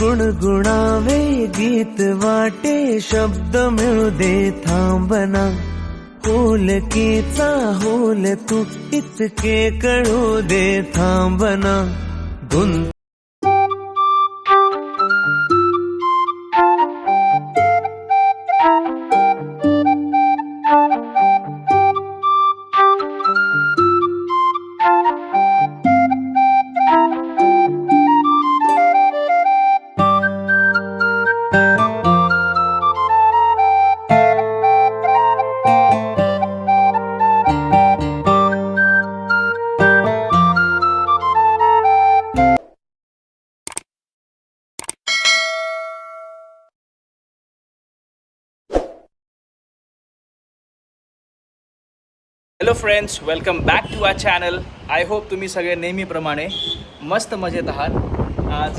गुणगुणावे गीत वाटे शब्द मिळू दे थांबना. होलकीचा होल तू इतके कळू दे थांबना. गुंत hello friends welcome back to our channel I hope तुम्ही सगळे नेहमीप्रमाणे मस्त मजेत आहात. आज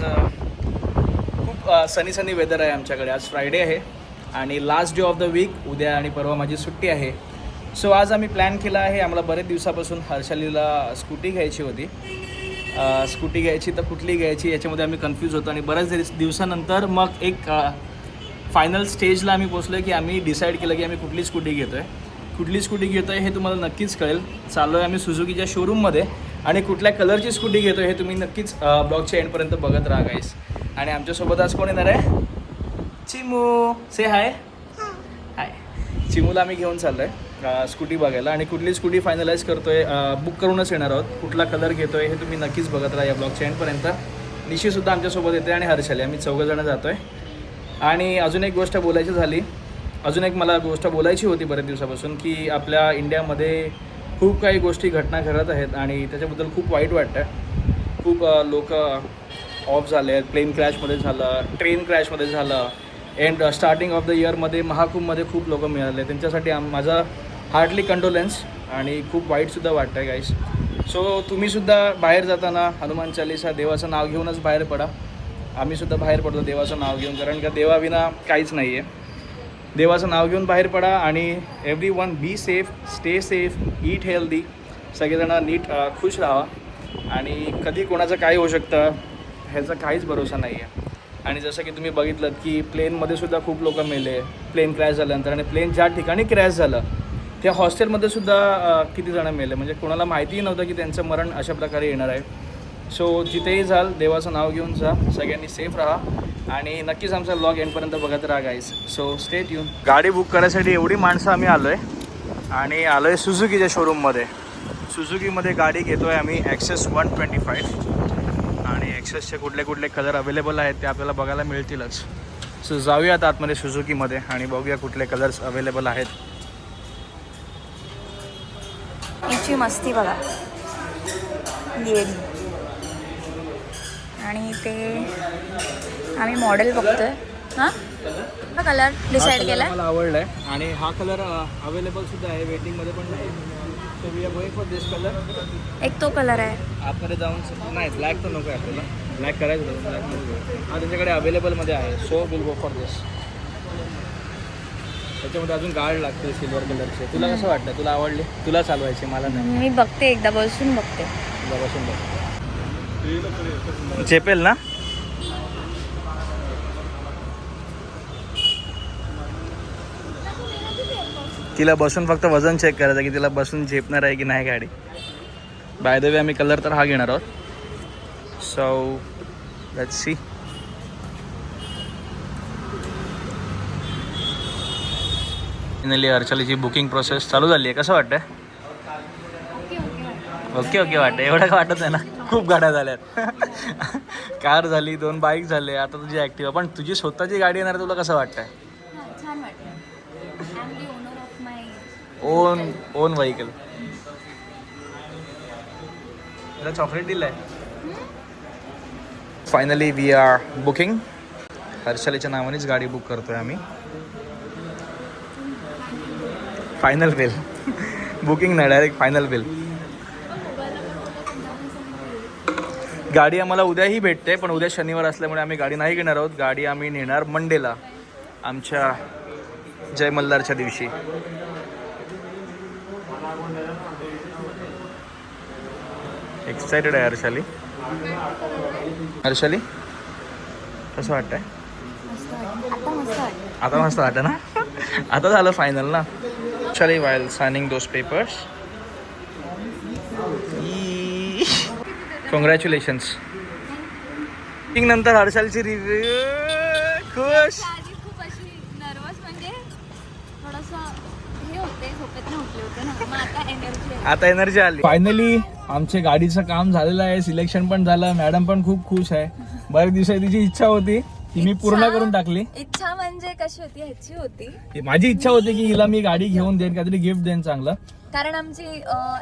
खूप सनी सनी वेदर आहे आमच्याकडे. आज फ्रायडे आहे आणि last day of the week उद्या आणि परवा माझी सुट्टी आहे. सो आज आम्ही प्लॅन केला आहे आम्हाला बरेच दिवसापासून हर्षालीला स्कूटी घ्यायची होती. स्कूटी घ्यायची तर कुठली घ्यायची याच्यामध्ये आम्ही कन्फ्यूज होतो आणि बऱ्याच दिवस- दिवसानंतर मग एक फायनल स्टेजला आम्ही पोचलो आहे की आम्ही डिसाईड केलं की आम्ही कुठली स्कूटी घेतो आहे कुठली स्कूटी घेतो आहे हे तुम्हाला नक्कीच कळेल. चाललो आहे आम्ही सुझुकीच्या शोरूममध्ये आणि कुठल्या कलरची स्कूटी घेतो हे तुम्ही नक्कीच ब्लॉगच्या एंडपर्यंत बघत राहा गाईस आणि आमच्यासोबत आज कोण येणार आहे? चिमू. से हाय हाय चिमूला आम्ही घेऊन चाललो आहे स्कूटी बघायला. आणि कुठली स्कूटी फायनलाइज करतो आहे बुक करूनच येणार आहोत. कुठला कलर घेतो आहे हे तुम्ही नक्कीच बघत राहा या ब्लॉगच्या एंडपर्यंत निशीसुद्धा आमच्यासोबत येते आणि हर्षाली. आम्ही चौघंजणं जातो आहे आणि अजून एक गोष्ट बोलायची झाली. अजून एक मला गोष्ट बोलायची होती बऱ्याच दिवसापासून की आपल्या इंडियामध्ये खूप काही गोष्टी घटना घडत आहेत आणि त्याच्याबद्दल खूप वाईट वाटतं. खूप लोक ऑफ झाले आहेत. प्लेन क्रॅशमध्ये झालं ट्रेन क्रॅशमध्ये झालं. अँड स्टार्टिंग ऑफ द इयरमध्ये महाकुंभमध्ये खूप लोक मिळाले त्यांच्यासाठी आम माझा हार्डली कंडोलन्स आणि खूप वाईटसुद्धा वाटतं आहे गाईस सो तुम्हीसुद्धा बाहेर जाताना हनुमान चालीसा देवाचं नाव घेऊनच बाहेर पडा. आम्हीसुद्धा बाहेर पडतो देवाचं नाव घेऊन कारण का देवाविना काहीच नाही आहे देवाचं नाव घेऊन बाहेर पडा आणि everyone be safe stay safe eat healthy सगळेजणं नीट खुश राहा. आणि कधी कोणाचं काय होऊ शकतं ह्याचा काहीच भरोसा नाही आहे आणि जसं की तुम्ही बघितलं की प्लेनमध्ये सुद्धा खूप लोक मेले. प्लेन क्रॅश झाल्यानंतर आणि प्लेन ज्या ठिकाणी क्रॅश झालं त्या हॉस्टेलमध्ये सुद्धा किती जणं मेले. म्हणजे कोणाला माहितीही नव्हतं की त्यांचं मरण अशा प्रकारे येणार आहे. सो जिथेही जाल देवाचं नाव घेऊन जा. सगळ्यांनी सेफ राहा. आणि नक्कीच आमचा ब्लॉग एंडपर्यंत बघत राहा गाईस सो स्टेट येऊन गाडी बुक करायसाठी एवढी माणसं आम्ही आलो आहे आणि आलो आहे सुझुकीच्या शोरूममध्ये सुझुकीमध्ये गाडी घेतो आहे आम्ही ॲक्सेस वन ट्वेंटी फाईव्ह आणि ॲक्सेसचे कुठले कुठले कलर अवेलेबल आहेत ते आपल्याला बघायला मिळतीलच. सो जाऊयात आतमध्ये सुझुकीमध्ये आणि बघूया कुठले कलर्स अवेलेबल आहेत. हिची मस्ती बघा. आणि ते आम्ही मॉडेल बघतोय. हां? हा कलर डिसाईड केला मला आवडला आहे आणि हा कलर अवेलेबल सुद्धा आहे वेटिंगमध्ये पण नाही. So we are going for this colour एक तो कलर आहे. आतमध्ये जाऊन नाही ब्लॅक तर नको आहे आपल्याला. ब्लॅक करायचं ब्लॅक हा त्यांच्याकडे अवेलेबलमध्ये आहे. So will go for this त्याच्यामध्ये अजून गार्ड लागते सिल्वर कलरचे तुला कसं वाटतं तुला आवडले? तुला चालवायचे मला नाही. मी बघते एकदा बसून बघते. तुला बसून बघ. झेपेल ना? तिला बसून फक्त वजन चेक करायचं की तिला बसून झेपणार आहे की नाही गाडी. बाय द वे आम्ही कलर तर हा घेणार आहोत. सो लेट्स सी फायनली अर्चलीची बुकिंग प्रोसेस चालू झाली आहे. कसं वाटतंय? ओके ओके वाटतं एवढं का वाटत आहे ना? खूप गाड्या झाल्यात. कार झाली दोन बाईक झाले आता तुझी ॲक्टिवा पण तुझी स्वतःची गाडी येणार तुला कसं वाटतंय? ओन ओन व्हेकल तुला चॉकलेट दिलं आहे फायनली वी आर बुकिंग हर्षालीच्या नावानेच गाडी बुक करतोय आम्ही. फायनल बिल बुकिंग नाही डायरेक्ट फायनल बिल गाडी आम्हाला उद्याही भेटते पण उद्या शनिवार असल्यामुळे आम्ही गाडी नाही घेणार आहोत. गाडी आम्ही नेणार मंडेला आमच्या जय मल्हारच्या दिवशी. एक्साइटेड आहे हर्षाली. हर्षाली कसं वाटतंय? आता मस्त वाटतं आता मस्त वाटतं ना? आता झालं फायनल ना? चले while signing those papers congratulations नंतर हर्षलची रिव्ह्यू खुश. आधी खूप अशी नर्वस म्हणजे थोडंसं हे होते झोपेत न उठले होते ना. मग आता एनर्जी आता एनर्जी आली. फायनली आमचे गाडीचं काम झालेलं आहे. सिलेक्शन पण झालं. मॅडम पण खूप खुश आहे. बरेच दिवसाची तिची इच्छा होती ती मी पूर्ण? करून टाकली. इच्छा म्हणजे कशी होती? ह्याची होती. माझी इच्छा होती की हिला मी गाडी घेऊन देईन काहीतरी गिफ्ट देईन चांगलं. कारण आमची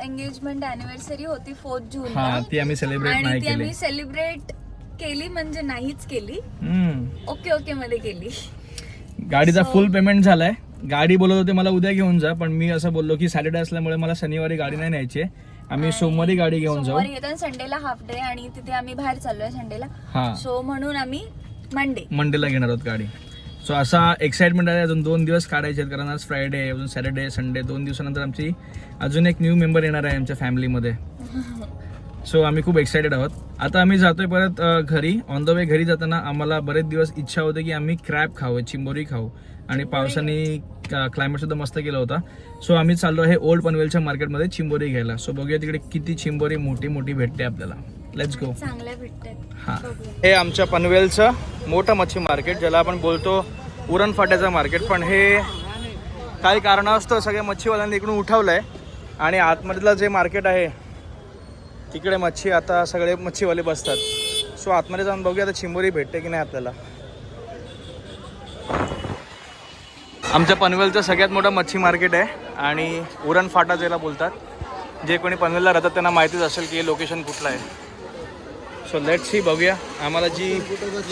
एंगेजमेंट अॅनिव्हर्सरी होती फोर्थ जून हा ती आम्ही सेलिब्रेट आणि नाही ती केली. आम्ही सेलिब्रेट केली म्हणजे नाहीच केली. हम्म. ओके ओके मध्ये केली. गाडीचा फुल पेमेंट झालाय. गाडी बोलत होते मला उद्या घेऊन जा. पण मी असं बोललो की सॅटर्डे असल्यामुळे मला शनिवारी गाडी नाही न्यायची. आहे. आम्ही सोमवारी गाडी घेऊन जाऊ. सोमवारी येतो संडेला हाफ डे आणि तिथे आम्ही बाहेर चाललोय संडेला हा. सो म्हणून आम्ही मंडे मंडेला घेणार आहोत गाडी. सो असा एक्साइटमेंट आहे अजून दोन दिवस काढायचे आहेत कारण आज फ्रायडे अजून सॅटर्डे संडे दोन दिवसानंतर आमची अजून एक न्यू मेंबर येणार आहे आमच्या फॅमिलीमध्ये सो आम्ही खूप एक्सायटेड आहोत. आता आम्ही जातोय परत घरी. ऑन द वे घरी जाताना आम्हाला बरेच दिवस इच्छा होते की आम्ही क्रॅब खाऊ चिंबोरी खाऊ. आणि पावसाने क्लायमेट सुद्धा मस्त केला होता. सो आम्ही चाललो आहे ओल्ड पनवेलच्या मार्केटमध्ये चिंबोरी घ्यायला. सो बघूया तिकडे किती चिंबोरी मोठी मोठी भेटते आपल्याला. लेट्स गो चांगल्या भेटतात. हा. हे आमच्या पनवेलचं मोठं मच्छी मार्केट ज्याला आपण बोलतो उरण फाट्याचं मार्केट. पण हे काही कारणास्तव सगळ्या मच्छीवाल्यांनी इकडून उठवलं आहे आणि आतमधलं जे मार्केट आहे तिकडे मच्छी आता सगळे मच्छीवाले बसतात. सो आतमध्ये जाऊन बघूया आता चिंबोरी भेटते की नाही आपल्याला. आमच्या पनवेलचं सगळ्यात मोठं मच्छी मार्केट आहे. आणि उरण फाटा ज्याला बोलतात जे कोणी पनवेलला राहतात त्यांना माहितीच असेल की हे लोकेशन कुठलं आहे. सो लेट सी बघूया. आम्हाला जी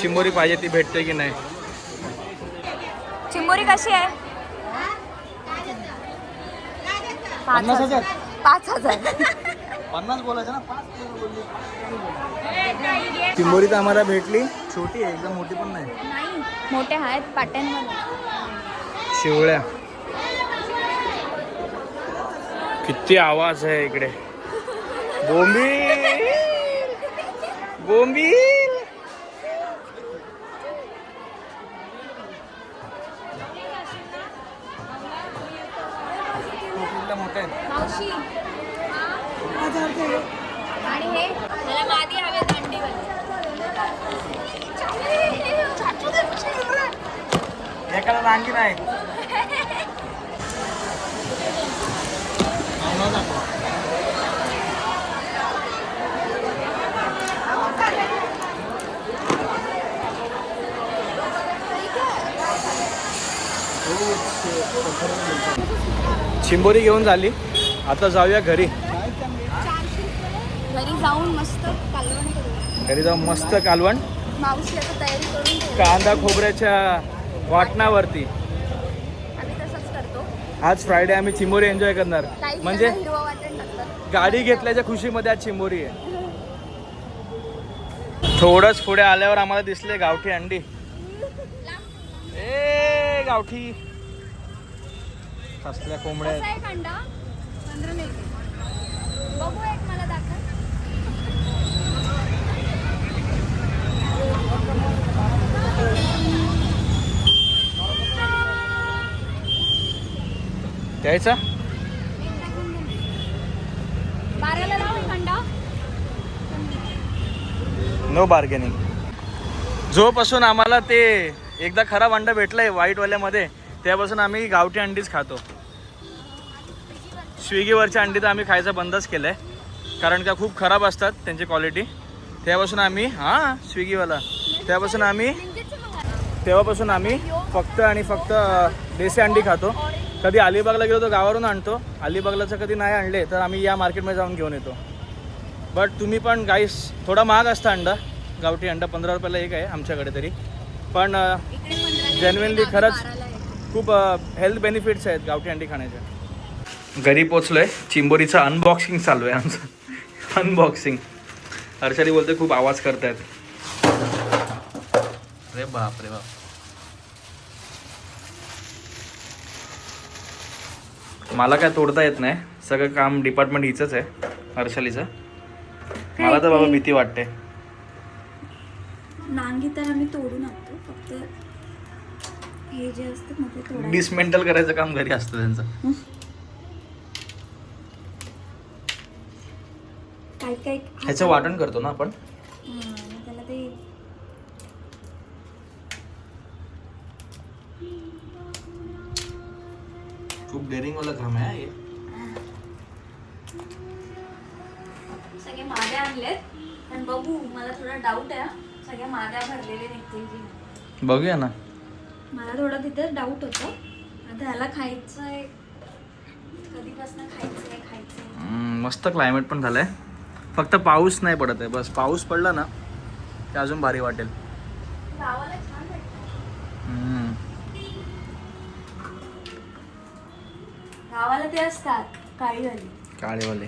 चिंबोरी पाहिजे ती भेटते की नाही. चिंबोरी कशी आहे? पाच पन्नास हजार. पाच हजार. पन्नास बोलायचं ना? चिंबोरी तर आम्हाला भेटली. छोटी आहे एकदम मोठी पण नाही. नाही मोठे आहेत पाट्यांमध्ये. शिवळ्या. किती आवाज आहे इकडे. बोंबील! बोंबील मोठे आणि हे? मला मादी हवे एकाला आणखी नाही चिंबोरी घेऊन झाली. आता जाऊया घरी. घरी जाऊन मस्त कालवण घरी जाऊन मस्त. कांदा खोबऱ्याच्या वाटणावरती. आज फ्रायडे आम्ही चिंबोरी एन्जॉय करणार. म्हणजे गाडी घेतल्याच्या खुशीमध्ये आज चिंबोरी आहे. थोडंच पुढे आल्यावर आम्हाला दिसले गावठी अंडी. ए गावठी. कसल्या कोंबड्या कसा आहेत आहे कांदा पंधरा मिनिट बघू एक मला दाखव. द्यायचा? बाराला लाव कांदा नो बार्गेनिंग जोपासून आम्हाला ते एकदा खराब अंडा भेटलंय व्हाईटवाल्यामध्ये त्यापासून आम्ही गावठी अंडीच खातो. स्विगीवरच्या अंडी तर आम्ही खायचं बंदच केलं आहे कारण का खूप खराब असतात त्यांची क्वालिटी त्यापासून आम्ही हां स्विगीवाला. त्यापासून आम्ही तेव्हापासून आम्ही फक्त आणि फक्त देसी अंडी खातो. कधी अलिबागला गेलो तर गावावरून आणतो. अलिबागलाचं कधी नाही आणले तर आम्ही या मार्केटमध्ये जाऊन घेऊन येतो. बट तुम्ही पण गाईस थोडा महाग असतं अंडा. गावठी अंडा पंधरा रुपयाला एक आहे आमच्याकडे तरी. पण इकडे खरंच. खूप हेल्थ बेनिफिट्स आहेत गावठी अंडी खाण्याच्या. घरी पोचलोय. चिंबोरीचं अनबॉक्सिंग चालू आहे आमचं. अनबॉक्सिंग हर्षाली बोलते खूप आवाज करतायत. अरे बाप रे बाप. मला काय तोडता येत नाही. सगळं काम डिपार्टमेंट हिचंच आहे हर्षालीचं. मला तर बाबा भीती वाटते. नांगी तर आम्ही तोडून आणतो फक्त हे जे असतात ना ते तोडायचे डिसमेंटल करायचं काम घरी असतं त्यांचं काही काही ह्याचं वाटण करतो ना आपण हां, मग त्याला ते खूप डेअरिंग वाला काम आहे हे. सगळे माद्या आणलेत पण बघू मला थोडा डाऊट आहे हा. सगळ्या माद्या भरलेले निघतील की नाही. बघूया ना मला थोडा तिथे डाऊट होतं. आता ह्याला खायचं आहे कधीपासून खायचं आहे खायचं आहे हम्म, मस्त क्लायमेट पण झालंय. फक्त पाऊस नाही पडत आहे. बस पाऊस पडला ना ते अजून भारी वाटेल. गावाला छान वाटतं हम्म. गावाला ते असतात काळी झाली काळेवाले.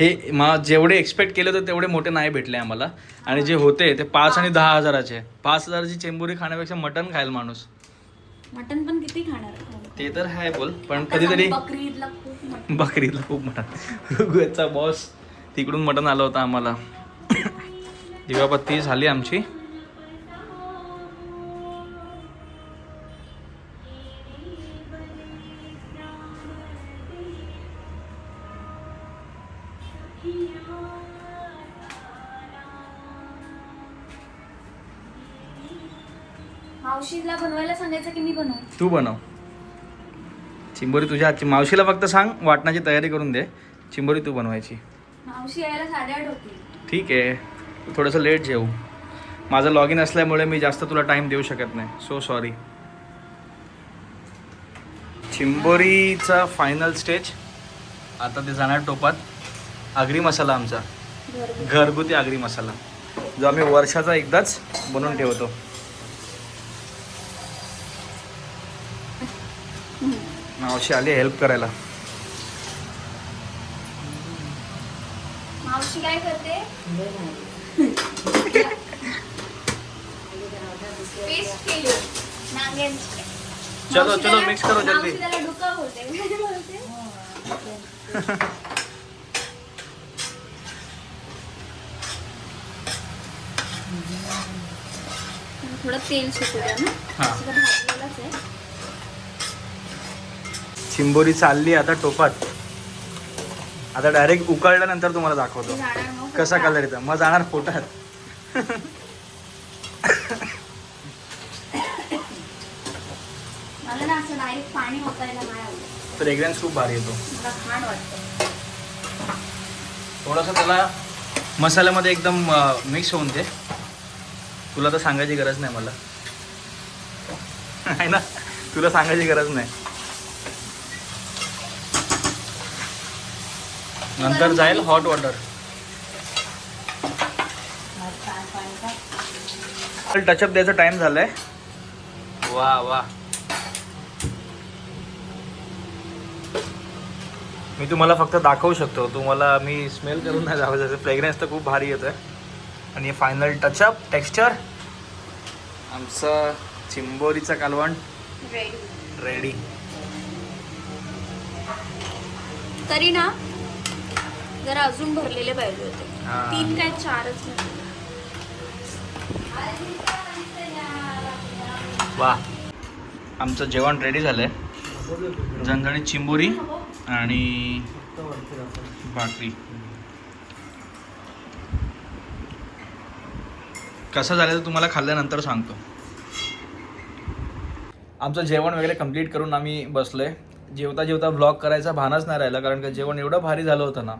हे मा जेवढे एक्सपेक्ट केले होते तेवढे मोठे नाही भेटले आम्हाला. आणि जे होते ते पाच आणि दहा हजाराचे. पाच हजाराची चेंबुरी खाण्यापेक्षा मटन खायला माणूस. मटण पण किती खाणार? ते तर आहे बोल पण कधीतरी आम्ही बकरी ईदला खूप मटन बॉस तिकडून मटन आलं होतं आम्हाला. दिवापत्ती झाली आमची. मावशीला बनवायला सांगायचं की मी बनवू? तू बनव. चिंबोरी तुझ्या हातची मावशीला फक्त सांग वाटण्याची तयारी करून दे. चिंबोरी तू बनवायची. मावशी यायला साडेआठ होती ठीक आहे. तू थोडंसं लेट जेऊ माझं लॉग इन असल्यामुळे मी जास्त तुला टाईम देऊ शकत नाही. सो सॉरी चिंबोरीचा फायनल स्टेज आता ते जाणार टोपात. आगरी मसाला आमचा. घरगुती आगरी मसाला. जो आम्ही वर्षाचा एकदाच बनवून ठेवतो. मावशी आली हेल्प करायला. मावशी काय करते? पेस्ट केली. नांग्यांची चलो, चलो, mix करो जल्दी. थोडं तेल सुटू द्या ना. भाजलेलंच आहे. चिंबोरी चालली आता टोपात. आता डायरेक्ट उकळल्यानंतर तुम्हाला दाखवतो. ते कसा. कलर येतो. मग जाणार पोटात. फ्रेग्रन्स खूप भारी येतो. थोडंसं त्याला मसाल्यामध्ये एकदम मिक्स होऊन दे. तुला तर सांगायची गरज नाही मला. आहे ना? तुला सांगायची गरज नाही. नंतर जाईल हॉट वॉटर टचअप द्यायचा टाइम झालाय. वा वा. मी तुम्हाला फक्त दाखवू शकतो. तुम्हाला मी स्मेल करून नाही दाखवू शकतो फ्रेग्रन्स तर खूप भारी येतं आणि फायनल टचअप टेक्स्चर आमचं चिंबोरीचं कालवण. रेडी रेडी तरी ना जरा अजून भरलेले पाहिजे होते. तीन काय चारच. वा. आमचं जेवण रेडी झालंय. झणझणीत चिंबोरी आणि भाकरी. कसं झालं तर तुम्हाला खाल्ल्यानंतर सांगतो. आमचं जेवण वगैरे कंप्लीट करून आम्ही बसलोय. जेवता जेवता ब्लॉग करायचा भानच नाही राहिला कारण का जेवण एवढं भारी झालं होतं ना.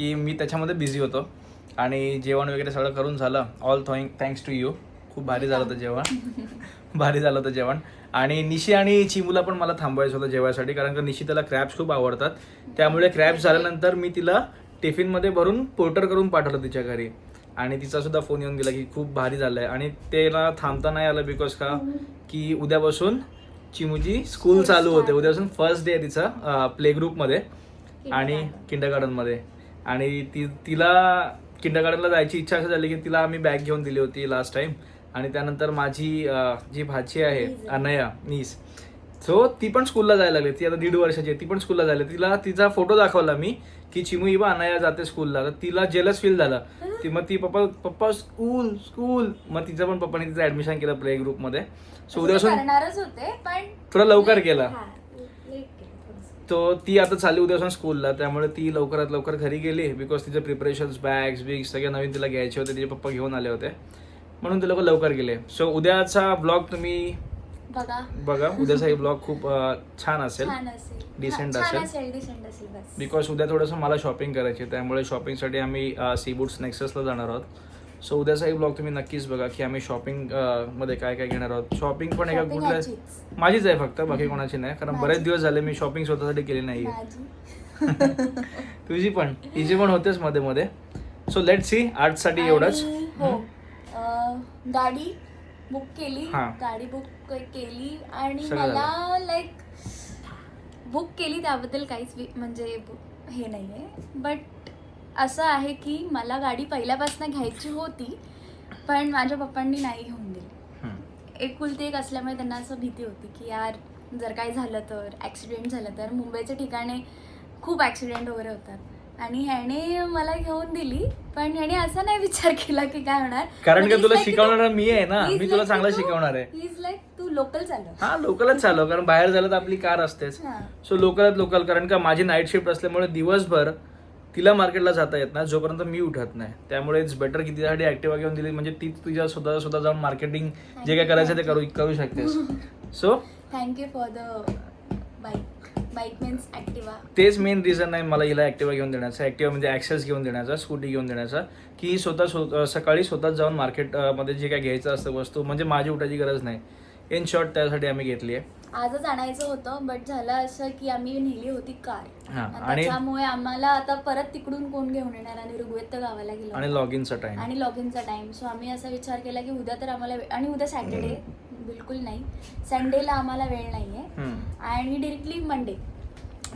की मी त्याच्यामध्ये बिझी होतो. आणि जेवण वगैरे सगळं करून झालं. All thank thanks to you खूप भारी झालं होतं जेवण. भारी झालं होतं जेवण. आणि निशी आणि चिमूला पण मला थांबवायचं होतं जेवायसाठी कारण का निशी त्याला क्रॅब्स खूप आवडतात. त्यामुळे क्रॅब्स झाल्यानंतर मी तिला टिफिनमध्ये भरून पोर्टर करून पाठवलं तिच्या घरी. आणि तिचा सुद्धा फोन येऊन गेला की खूप भारी झालंय. आणि त्याला थांबता नाही आलं बिकॉज का की उद्यापासून चिमूची स्कूल चालू होते. उद्यापासून फर्स्ट डे आहे तिचा प्ले ग्रुपमध्ये आणि किंडर गार्डनमध्ये आणि ती तिला किंडर गार्डनला जायची इच्छा अशी झाली की तिला आम्ही बॅग घेऊन दिली होती लास्ट टाइम आणि त्यानंतर माझी जी भाची आहे अनया नीस. सो ती पण स्कूलला जायला लागली. ती आता दीड वर्षाची आहे. ती पण स्कूलला जायला तिला तिचा फोटो दाखवला मी की चिमू इबा अनाया जाते स्कूलला तर तिला जेलस फील झालं. ती मग ती पप्पा पप्पा स्कूल स्कूल मग तिचं पण पप्पाने तिचं ऍडमिशन केलं प्ले ग्रुपमध्ये सो उद्यापासून करणारच होते पण थोडं लवकर केलं हा, late केलं थोडंसं. तो ती आता चालली उद्यापासून स्कूलला त्यामुळे ती लवकरात लवकर घरी गेली बिकॉज तिचे प्रिपरेशन्स बॅग्स बिग्स सगळे नवीन तिला घ्यायचे होते तिचे पप्पा घेऊन आले होते. म्हणून ते लोक लवकर गेले. सो उद्याचा ब्लॉग तुम्ही बघा. बघा. उद्याचा ब्लॉग खूप छान असेल. हा, डिसेंट असेल. बिकॉज उद्या थोडंसं मला शॉपिंग करायची. त्यामुळे शॉपिंगसाठी आम्ही सी बूट्स नेक्ससला जाणार आहोत. सो उद्याचाही ब्लॉग तुम्ही नक्कीच बघा की आम्ही शॉपिंगमध्ये काय काय घेणार आहोत. शॉपिंग पण एका Shopping कुठल्या याचीच. माझीच आहे फक्त बाकी कोणाची नाही. कारण. बरेच दिवस झाले मी शॉपिंग स्वतःसाठी केली नाही. तुझी पण. तिची पण होतेच मध्ये मध्ये. सो लेट सी आर्टसाठी एवढंच. आणि हो अं, गाडी बुक केली. हा. गाडी बुक केली. आणि सगळं मला लाईक बुक केली त्याबद्दल काहीच वि- म्हणजे बु- हे नाही आहे बट असं आहे की मला गाडी पहिल्यापासून घ्यायची होती पण माझ्या पप्पांनी नाही घेऊन दिली. हम्म. एकुलती एक असल्यामुळे त्यांना असं भीती होती की यार जर काही झालं तर ॲक्सिडेंट झालं तर. मुंबईच्या ठिकाणी खूप ॲक्सिडेंट वगैरे होतात. आणि ह्याने मला घेऊन दिली पण ह्याने असा नाही विचार केला की काय होणार. कारण का तुला शिकवणारा मी आहे ना मी तुला चांगलं शिकवणार आहे. he's like तू लोकल चालव. हा लोकलच चालव कारण बाहेर झालं तर आपली कार असतेच. हा. सो लोकलात लोकल कारण का माझी नाईट शिफ्ट असल्यामुळे दिवसभर तिला मार्केटला जाता येत नाही जोपर्यंत मी उठत नाही. त्यामुळे इट्स बेटर की तिच्यासाठी ऍक्टिव्हा घेऊन दिली म्हणजे ती तुझ्या स्वतः स्वतः जाऊन मार्केटिंग जे काय करायचं ते करू करू शकतेस. So thank you for the bike bike means Activa तेच मेन रिझन आहे मला हिला ऍक्टिव्हा घेऊन देण्याचा ऍक्टिव्हा म्हणजे ॲक्सेस घेऊन देण्याचा स्कूटी घेऊन देण्याचा की ही स्वतः स्व- सकाळी स्वतः जाऊन मार्केटमध्ये जे काय घ्यायचं असतं वस्तू म्हणजे माझी उठायची गरज नाही. इन शॉर्ट त्यासाठी आम्ही घेतली आहे. आजच आणायचं होतं बट झालं असं की आम्ही नेली होती कार. हा, आणि त्याच्यामुळे आम्हाला आता परत तिकडून कोण घेऊन येणार? आणि ऋग्वेद तर गावाला गेलो आणि लॉग इनचा टाइम आणि लॉग इनचा टाइम सो आम्ही असा विचार केला की उद्या तर आम्हाला वे- आणि उद्या सॅटर्डे बिलकुल नाही. संडेला आम्हाला वेळ नाही आहे आणि डिरेक्टली मंडे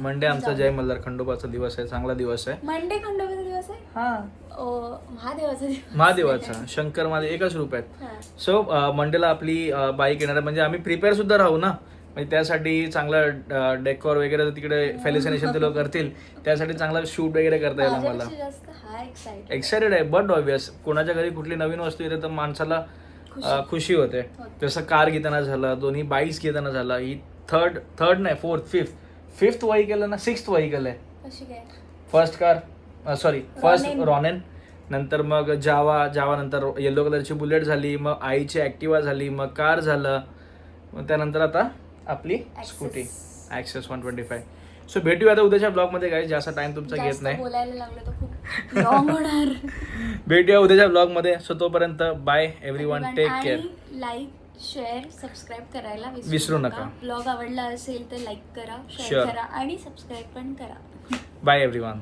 मंडे आमचा जय मल्हार खंडोबाचा दिवस आहे चांगला दिवस आहे. मंडे खंडोबाचा दिवस आहे? हा. ओ, महादेवाचा दिवस. महादेवाचा. शंकर महादेव एकच रूप आहेत. हा. सो मंडेला आपली बाईक येणार आहे. म्हणजे आम्ही प्रिपेअर सुद्धा राहू ना? म्हणजे त्यासाठी चांगला डेकोर वगैरे तिकडे फेलिसिनेशन ते लोक करतील. त्यासाठी चांगला शूट वगैरे करता येईल आम्हाला. एक्सायटेड आहे बट ऑब्वियस कोणाच्या घरी कुठली नवीन वस्तू येते तर माणसाला खुशी. होते. जसं कार घेताना झालं दोन्ही बाईक्स घेताना झालं ही थर्ड थर्ड नाही फोर्थ फिफ्थ फिफ्थ व्हायकल आहे ना सिक्स्थ व्हायकल आहे फर्स्ट कार सॉरी फर्स्ट रॉनेन. रॉनेन नंतर मग जावा जावा नंतर येलो कलरची बुलेट झाली मग आईची ॲक्टिवा झाली मग कार झालं. मग त्यानंतर आता आपली. Scooty access one twenty five so भेटूया आता उद्याच्या ब्लॉगमध्ये काय जास्त टाइम तुमचा घेत नाही. भेटूया उद्याच्या ब्लॉगमध्ये सो तोपर्यंत bye every one take care like share subscribe करायला विसरू नका. ब्लॉग आवडला असेल तर लाईक करा. शेअर करा आणि सबस्क्राईब पण करा. Bye every one